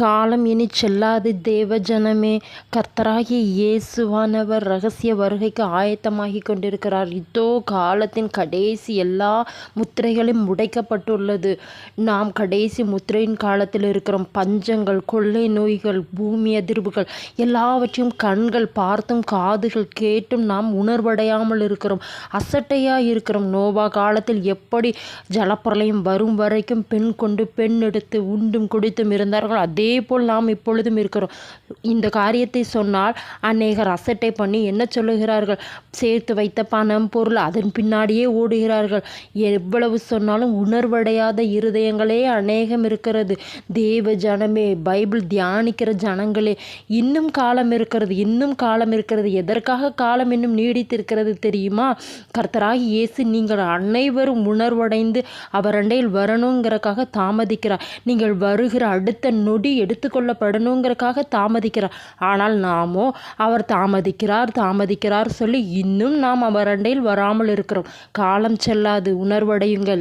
காலம் இனி செல்லாது தேவ ஜனமே கர்த்தராகிய இயேசுவானவர் ரகசிய வருகைக்கு ஆயத்தமாகி கொண்டிருக்கிறார். இதோ காலத்தின் கடைசி எல்லா முத்திரைகளும் உடைக்கப்பட்டுள்ளது. நாம் கடைசி முத்திரையின் காலத்தில் இருக்கிறோம். பஞ்சங்கள் கொள்ளை நோய்கள் பூமி அதிர்வுகள் எல்லாவற்றையும் கண்கள் பார்த்தும் காதுகள் கேட்டும் நாம் உணர்வடையாமல் இருக்கிறோம். அசட்டையாக இருக்கிறோம். நோவா காலத்தில் எப்படி ஜலப்பிரளயம் வரும் வரைக்கும் பெண் கொண்டு பெண் எடுத்து உண்டும் குடித்தும் இருந்தார்கள் அதே அதே போல் நாம் இப்பொழுதும் இருக்கிறோம். இந்த காரியத்தை சொன்னால் அநேகர் அசட்டை பண்ணி என்ன சொல்லுகிறார்கள்? சேர்த்து வைத்த பணம் பொருள் அதன் பின்னாடியே ஓடுகிறார்கள். எவ்வளவு சொன்னாலும் உணர்வடையாத இருதயங்களே அநேகம் இருக்கிறது. தேவ ஜனமே பைபிள் தியானிக்கிற ஜனங்களே இன்னும் காலம் இருக்கிறது இன்னும் காலம் இருக்கிறது. எதற்காக காலம் இன்னும் நீடித்திருக்கிறது தெரியுமா? கர்த்தராகி இயேசு நீங்கள் அனைவரும் உணர்வடைந்து அவர் அண்டையில் வரணுங்கிறக்காக தாமதிக்கிறார். நீங்கள் வருகிற அடுத்த நொடி எடுத்துக்கொள்ளப்படணுங்கிறக்காக தாமதிக்கிறார். ஆனால் நாமோ அவர் தாமதிக்கிறார் தாமதிக்கிறார் சொல்லி இன்னும் நாம் அவர் அண்டையில் வராமல் இருக்கிறோம். காலம் செல்லாது உணர்வடையுங்கள்.